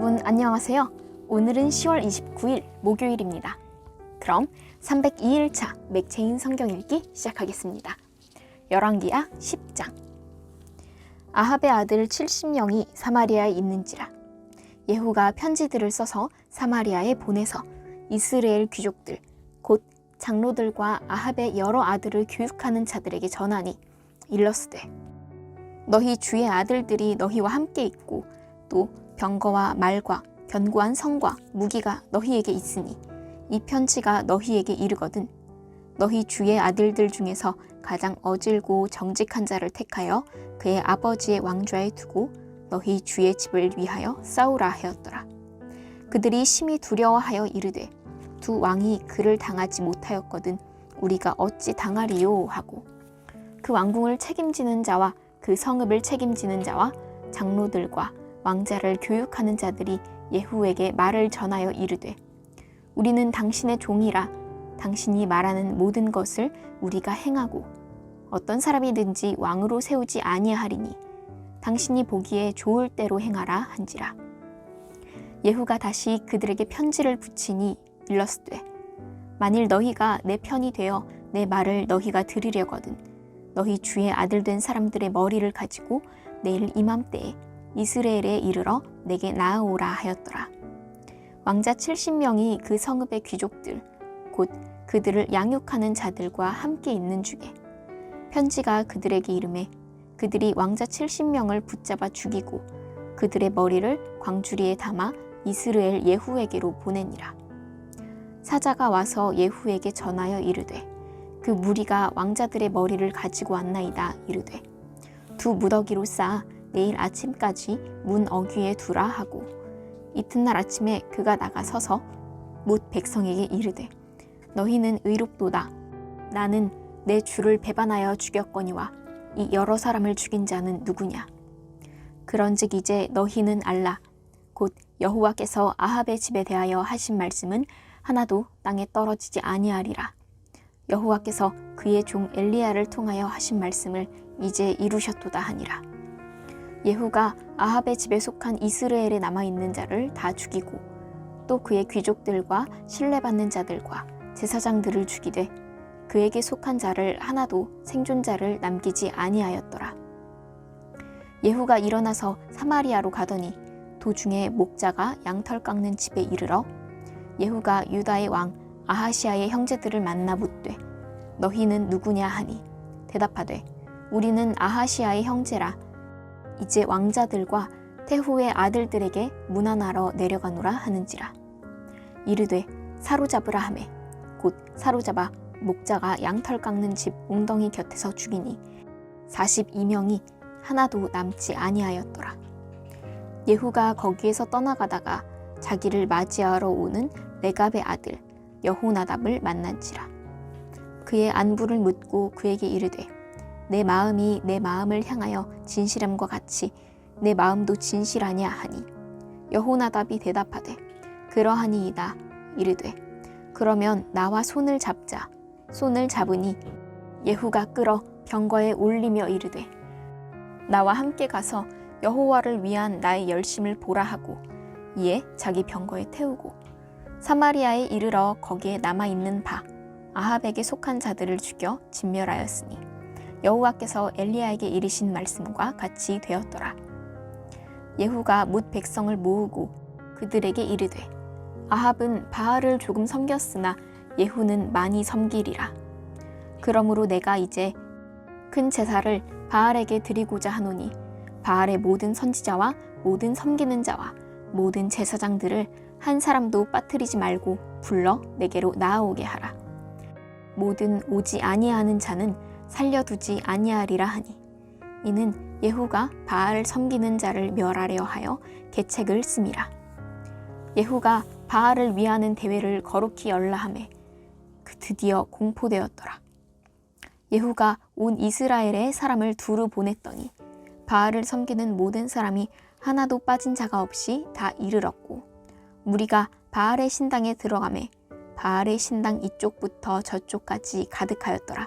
여러분 안녕하세요. 오늘은 10월 29일 목요일입니다. 그럼 302일차 맥체인 성경 읽기 시작하겠습니다. 열왕기하 10장 아합의 아들 70명이 사마리아에 있는지라 예후가 편지들을 써서 사마리아에 보내서 이스라엘 귀족들 곧 장로들과 아합의 여러 아들을 교육하는 자들에게 전하니 일러스되 너희 주의 아들들이 너희와 함께 있고 또 병거와 말과 견고한 성과 무기가 너희에게 있으니 이 편지가 너희에게 이르거든. 너희 주의 아들들 중에서 가장 어질고 정직한 자를 택하여 그의 아버지의 왕좌에 두고 너희 주의 집을 위하여 싸우라 하였더라. 그들이 심히 두려워하여 이르되 두 왕이 그를 당하지 못하였거든 우리가 어찌 당하리요? 하고 그 왕궁을 책임지는 자와 그 성읍을 책임지는 자와 장로들과 왕자를 교육하는 자들이 예후에게 말을 전하여 이르되 우리는 당신의 종이라. 당신이 말하는 모든 것을 우리가 행하고 어떤 사람이든지 왕으로 세우지 아니하리니 당신이 보기에 좋을 대로 행하라 한지라. 예후가 다시 그들에게 편지를 붙이니 일러스되 만일 너희가 내 편이 되어 내 말을 너희가 들으려거든 너희 주의 아들 된 사람들의 머리를 가지고 내일 이맘때에 이스라엘에 이르러 내게 나아오라 하였더라. 왕자 70명이 그 성읍의 귀족들 곧 그들을 양육하는 자들과 함께 있는 중에 편지가 그들에게 이름에 그들이 왕자 70명을 붙잡아 죽이고 그들의 머리를 광주리에 담아 이스라엘 예후에게로 보내니라. 사자가 와서 예후에게 전하여 이르되 그 무리가 왕자들의 머리를 가지고 왔나이다 이르되 두 무더기로 쌓아 내일 아침까지 문 어귀에 두라 하고 이튿날 아침에 그가 나가 서서 못 백성에게 이르되 너희는 의롭도다. 나는 내 주를 배반하여 죽였거니와 이 여러 사람을 죽인 자는 누구냐? 그런즉 이제 너희는 알라. 곧 여호와께서 아합의 집에 대하여 하신 말씀은 하나도 땅에 떨어지지 아니하리라. 여호와께서 그의 종 엘리야를 통하여 하신 말씀을 이제 이루셨도다 하니라 예후가 아합의 집에 속한 이스라엘에 남아 있는 자를 다 죽이고 또 그의 귀족들과 신뢰받는 자들과 제사장들을 죽이되 그에게 속한 자를 하나도 생존자를 남기지 아니하였더라. 예후가 일어나서 사마리아로 가더니 도중에 목자가 양털 깎는 집에 이르러 예후가 유다의 왕 아하시아의 형제들을 만나 묻되 너희는 누구냐 하니 대답하되 우리는 아하시아의 형제라 이제 왕자들과 태후의 아들들에게 문안하러 내려가노라 하는지라. 이르되 사로잡으라 하매 곧 사로잡아 목자가 양털 깎는 집 웅덩이 곁에서 죽이니 42명이 하나도 남지 아니하였더라. 예후가 거기에서 떠나가다가 자기를 맞이하러 오는 레갑의 아들 여호나답을 만난지라. 그의 안부를 묻고 그에게 이르되 내 마음이 내 마음을 향하여 진실함과 같이 내 마음도 진실하냐 하니 여호나답이 대답하되 그러하니이다 이르되 그러면 나와 손을 잡자. 손을 잡으니 예후가 끌어 병거에 올리며 이르되 나와 함께 가서 여호와를 위한 나의 열심을 보라 하고 이에 자기 병거에 태우고 사마리아에 이르러 거기에 남아 있는 바 아합에게 속한 자들을 죽여 진멸하였으니 여호와께서 엘리야에게 이르신 말씀과 같이 되었더라. 예후가 뭇 백성을 모으고 그들에게 이르되 아합은 바알을 조금 섬겼으나 예후는 많이 섬기리라. 그러므로 내가 이제 큰 제사를 바알에게 드리고자 하노니 바알의 모든 선지자와 모든 섬기는 자와 모든 제사장들을 한 사람도 빠뜨리지 말고 불러 내게로 나아오게 하라. 모든 오지 아니하는 자는 살려두지 아니하리라 하니 이는 예후가 바알을 섬기는 자를 멸하려 하여 계책을 씀이라 예후가 바알을 위하는 대회를 거룩히 열라함에 그 드디어 공포되었더라 예후가 온 이스라엘에 사람을 두루 보냈더니 바알을 섬기는 모든 사람이 하나도 빠진 자가 없이 다 이르렀고 무리가 바알의 신당에 들어가매 바알의 신당 이쪽부터 저쪽까지 가득하였더라.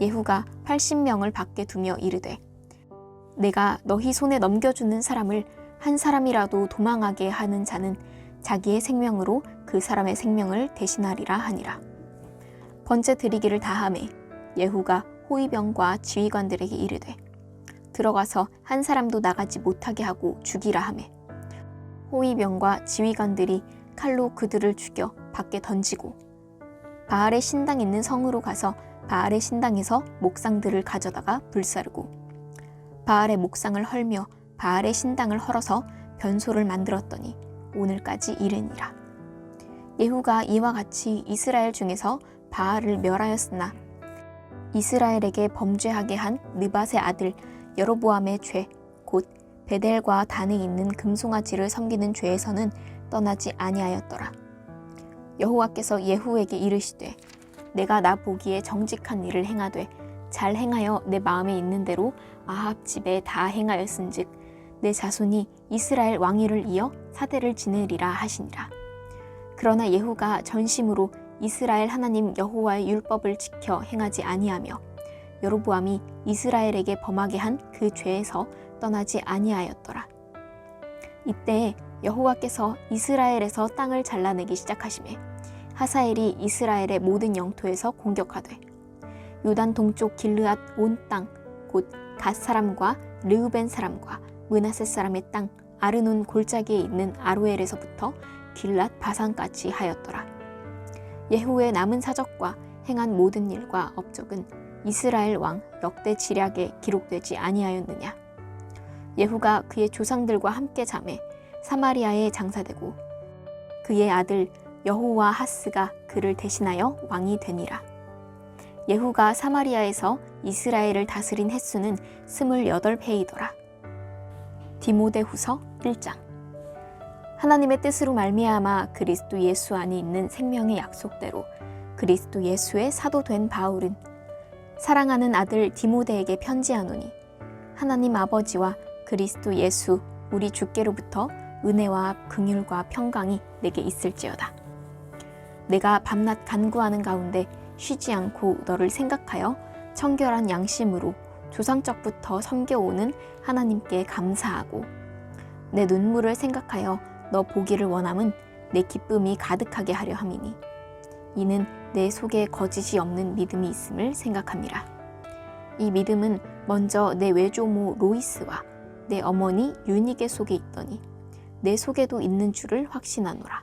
예후가 80명을 밖에 두며 이르되 내가 너희 손에 넘겨주는 사람을 한 사람이라도 도망하게 하는 자는 자기의 생명으로 그 사람의 생명을 대신하리라 하니라. 번제 드리기를 다함에 예후가 호위병과 지휘관들에게 이르되 들어가서 한 사람도 나가지 못하게 하고 죽이라 하매 호위병과 지휘관들이 칼로 그들을 죽여 밖에 던지고 바알의 신당 있는 성으로 가서 바알의 신당에서 목상들을 가져다가 불사르고 바알의 목상을 헐며 바알의 신당을 헐어서 변소를 만들었더니 오늘까지 이르니라. 예후가 이와 같이 이스라엘 중에서 바알을 멸하였으나 이스라엘에게 범죄하게 한 느밧의 아들 여로보암의 죄, 곧 베델과 단에 있는 금송아지를 섬기는 죄에서는 떠나지 아니하였더라. 여호와께서 예후에게 이르시되 내가 나 보기에 정직한 일을 행하되 잘 행하여 내 마음에 있는 대로 아합 집에 다 행하였은즉 내 자손이 이스라엘 왕위를 이어 사대를 지내리라 하시니라. 그러나 예후가 전심으로 이스라엘 하나님 여호와의 율법을 지켜 행하지 아니하며 여로보암이 이스라엘에게 범하게 한 그 죄에서 떠나지 아니하였더라. 이때 여호와께서 이스라엘에서 땅을 잘라내기 시작하심에 하사엘이 이스라엘의 모든 영토에서 공격하되 요단 동쪽 길르앗 온 땅 곧 갓 사람과 르우벤 사람과 문하세 사람의 땅 아르논 골짜기에 있는 아로엘에서부터 길랏 바산까지 하였더라. 예후의 남은 사적과 행한 모든 일과 업적은 이스라엘 왕 역대 지략에 기록되지 아니하였느냐. 예후가 그의 조상들과 함께 잠에 사마리아에 장사되고 그의 아들 여호와 하스가 그를 대신하여 왕이 되니라. 예후가 사마리아에서 이스라엘을 다스린 횟수는 스물여덟 해이더라. 디모데후서 1장 하나님의 뜻으로 말미암아 그리스도 예수 안에 있는 생명의 약속대로 그리스도 예수의 사도 된 바울은 사랑하는 아들 디모데에게 편지하노니 하나님 아버지와 그리스도 예수 우리 주께로부터 은혜와 긍휼과 평강이 내게 있을지어다. 내가 밤낮 간구하는 가운데 쉬지 않고 너를 생각하여 청결한 양심으로 조상적부터 섬겨오는 하나님께 감사하고 내 눈물을 생각하여 너 보기를 원함은 내 기쁨이 가득하게 하려 함이니 이는 내 속에 거짓이 없는 믿음이 있음을 생각함이라 이 믿음은 먼저 내 외조모 로이스와 내 어머니 유니게 속에 있더니 내 속에도 있는 줄을 확신하노라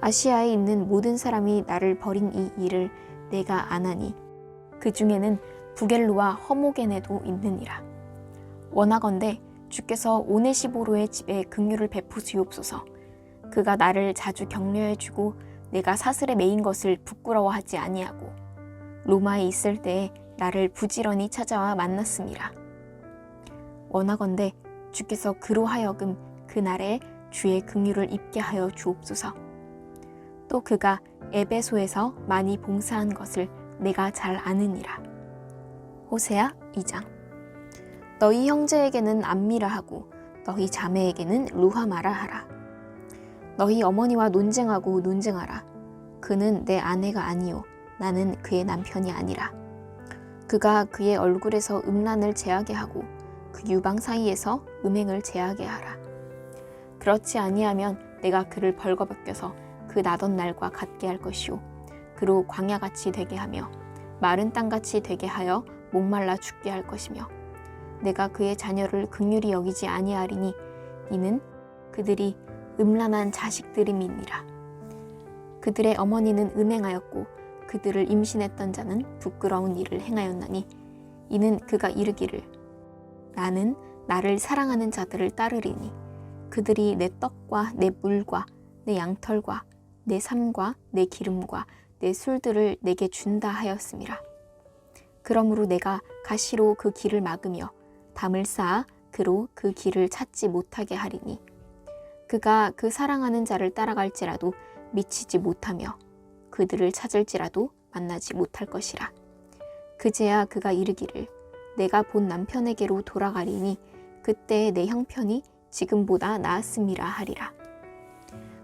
아시아에 있는 모든 사람이 나를 버린 이 일을 내가 아나니 그 중에는 부겔루와 허모겐에도 있느니라. 원하건대 주께서 오네시보로의 집에 긍휼을 베푸시옵소서. 그가 나를 자주 격려해 주고 내가 사슬에 매인 것을 부끄러워하지 아니하고 로마에 있을 때에 나를 부지런히 찾아와 만났음이라. 원하건대 주께서 그로 하여금 그날에 주의 긍휼을 입게 하여 주옵소서. 또 그가 에베소에서 많이 봉사한 것을 내가 잘 아느니라. 호세아 2장 너희 형제에게는 안미라 하고 너희 자매에게는 루하마라 하라. 너희 어머니와 논쟁하고 논쟁하라. 그는 내 아내가 아니요 나는 그의 남편이 아니라. 그가 그의 얼굴에서 음란을 제하게 하고 그 유방 사이에서 음행을 제하게 하라. 그렇지 아니하면 내가 그를 벌거벗겨서 그 나던 날과 같게 할 것이요 그로 광야같이 되게 하며 마른 땅같이 되게 하여 목말라 죽게 할 것이며 내가 그의 자녀를 극률이 여기지 아니하리니 이는 그들이 음란한 자식들임이니라. 그들의 어머니는 음행하였고 그들을 임신했던 자는 부끄러운 일을 행하였나니 이는 그가 이르기를 나는 나를 사랑하는 자들을 따르리니 그들이 내 떡과 내 물과 내 양털과 내 삶과 내 기름과 내 술들을 내게 준다 하였음이라. 그러므로 내가 가시로 그 길을 막으며 담을 쌓아 그로 그 길을 찾지 못하게 하리니 그가 그 사랑하는 자를 따라갈지라도 미치지 못하며 그들을 찾을지라도 만나지 못할 것이라. 그제야 그가 이르기를 내가 본 남편에게로 돌아가리니 그때 내 형편이 지금보다 나았음이라 하리라.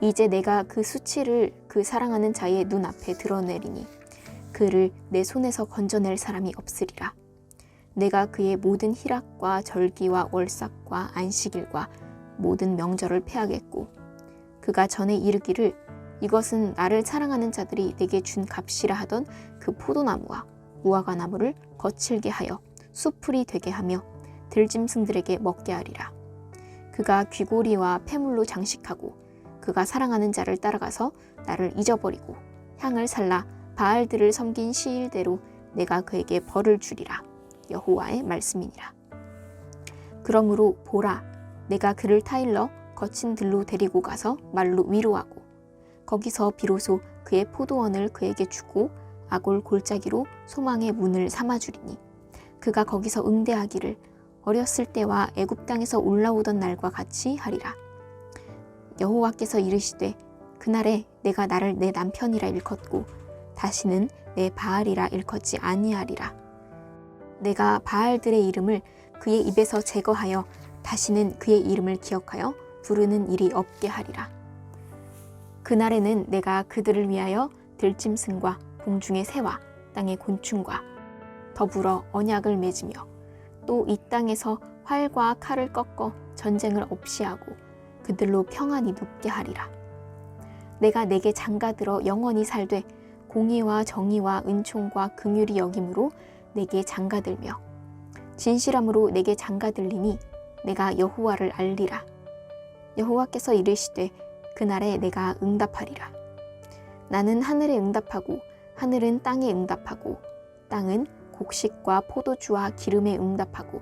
이제 내가 그 수치를 그 사랑하는 자의 눈앞에 드러내리니 그를 내 손에서 건져낼 사람이 없으리라. 내가 그의 모든 희락과 절기와 월삭과 안식일과 모든 명절을 패하겠고 그가 전에 이르기를 이것은 나를 사랑하는 자들이 내게 준 값이라 하던 그 포도나무와 무화과 나무를 거칠게 하여 수풀이 되게 하며 들짐승들에게 먹게 하리라. 그가 귀고리와 폐물로 장식하고 그가 사랑하는 자를 따라가서 나를 잊어버리고 향을 살라 바알들을 섬긴 시일대로 내가 그에게 벌을 주리라. 여호와의 말씀이니라. 그러므로 보라, 내가 그를 타일러 거친 들로 데리고 가서 말로 위로하고 거기서 비로소 그의 포도원을 그에게 주고 아골 골짜기로 소망의 문을 삼아주리니 그가 거기서 응대하기를 어렸을 때와 애굽 땅에서 올라오던 날과 같이 하리라. 여호와께서 이르시되 그날에 내가 나를 내 남편이라 일컫고 다시는 내 바알이라 일컫지 아니하리라. 내가 바알들의 이름을 그의 입에서 제거하여 다시는 그의 이름을 기억하여 부르는 일이 없게 하리라. 그날에는 내가 그들을 위하여 들짐승과 공중의 새와 땅의 곤충과 더불어 언약을 맺으며 또 이 땅에서 활과 칼을 꺾어 전쟁을 없이 하고 그들로 평안히 눕게 하리라. 내가 내게 장가들어 영원히 살되 공의와 정의와 은총과 긍휼이 여김으로 내게 장가들며 진실함으로 내게 장가들리니 내가 여호와를 알리라. 여호와께서 이르시되 그날에 내가 응답하리라. 나는 하늘에 응답하고 하늘은 땅에 응답하고 땅은 곡식과 포도주와 기름에 응답하고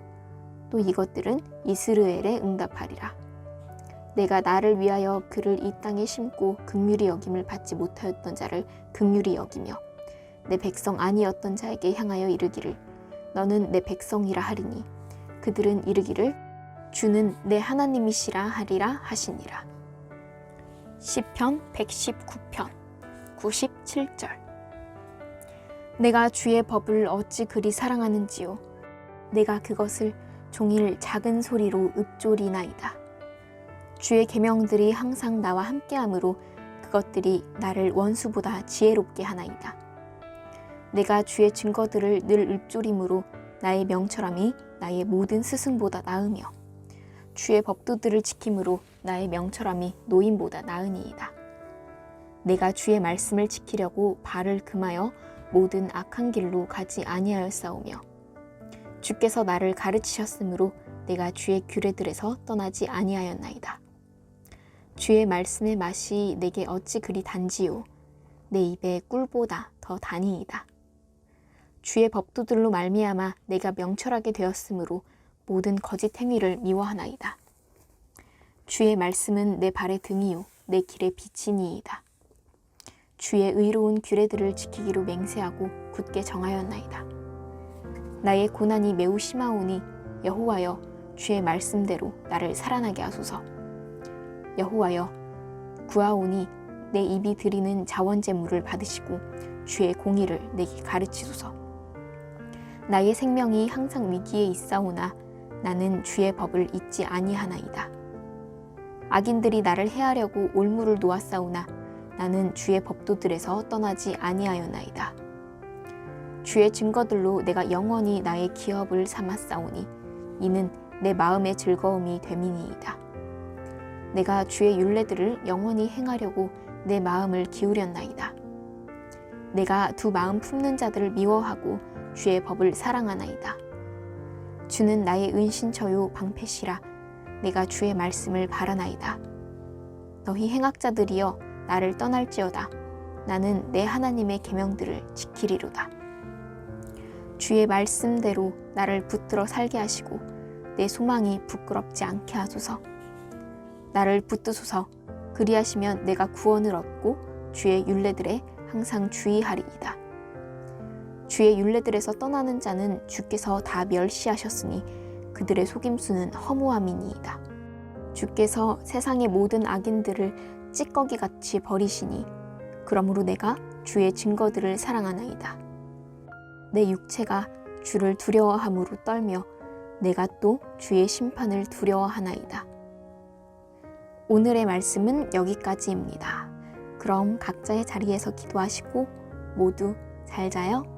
또 이것들은 이스르엘에 응답하리라. 내가 나를 위하여 그를 이 땅에 심고 극률이 여김을 받지 못하였던 자를 극률이 여기며 내 백성 아니었던 자에게 향하여 이르기를 너는 내 백성이라 하리니 그들은 이르기를 주는 내 하나님이시라 하리라 하시니라. 시편 119편 97절. 내가 주의 법을 어찌 그리 사랑하는지요? 내가 그것을 종일 작은 소리로 읊조리나이다 주의 계명들이 항상 나와 함께하므로 그것들이 나를 원수보다 지혜롭게 하나이다 내가 주의 증거들을 늘 읊조림으로 나의 명철함이 나의 모든 스승보다 나으며 주의 법도들을 지킴으로 나의 명철함이 노인보다 나으니이다. 내가 주의 말씀을 지키려고 발을 금하여 모든 악한 길로 가지 아니하였사오며 주께서 나를 가르치셨으므로 내가 주의 규례들에서 떠나지 아니하였나이다. 주의 말씀의 맛이 내게 어찌 그리 단지요 내 입에 꿀보다 더 단이이다. 주의 법도들로 말미암아 내가 명철하게 되었으므로 모든 거짓 행위를 미워하나이다. 주의 말씀은 내 발의 등이요 내 길의 빛이니이다. 주의 의로운 규례들을 지키기로 맹세하고 굳게 정하였나이다. 나의 고난이 매우 심하오니 여호와여 주의 말씀대로 나를 살아나게 하소서. 여호와여 구하오니 내 입이 드리는 자원제물을 받으시고 주의 공의를 내게 가르치소서. 나의 생명이 항상 위기에 있사오나 나는 주의 법을 잊지 아니하나이다. 악인들이 나를 해하려고 올무를 놓았사오나 나는 주의 법도들에서 떠나지 아니하였나이다. 주의 증거들로 내가 영원히 나의 기업을 삼았사오니 이는 내 마음의 즐거움이 됨이니이다. 내가 주의 율례들을 영원히 행하려고 내 마음을 기울였나이다. 내가 두 마음 품는 자들을 미워하고 주의 법을 사랑하나이다. 주는 나의 은신처요 방패시라 내가 주의 말씀을 바라나이다. 너희 행악자들이여 나를 떠날지어다. 나는 내 하나님의 계명들을 지키리로다. 주의 말씀대로 나를 붙들어 살게 하시고 내 소망이 부끄럽지 않게 하소서. 나를 붙드소서. 그리하시면 내가 구원을 얻고 주의 율례들에 항상 주의하리이다. 주의 율례들에서 떠나는 자는 주께서 다 멸시하셨으니 그들의 속임수는 허무함이니이다. 주께서 세상의 모든 악인들을 찌꺼기 같이 버리시니 그러므로 내가 주의 증거들을 사랑하나이다. 내 육체가 주를 두려워함으로 떨며 내가 또 주의 심판을 두려워하나이다. 오늘의 말씀은 여기까지입니다. 그럼 각자의 자리에서 기도하시고 모두 잘 자요.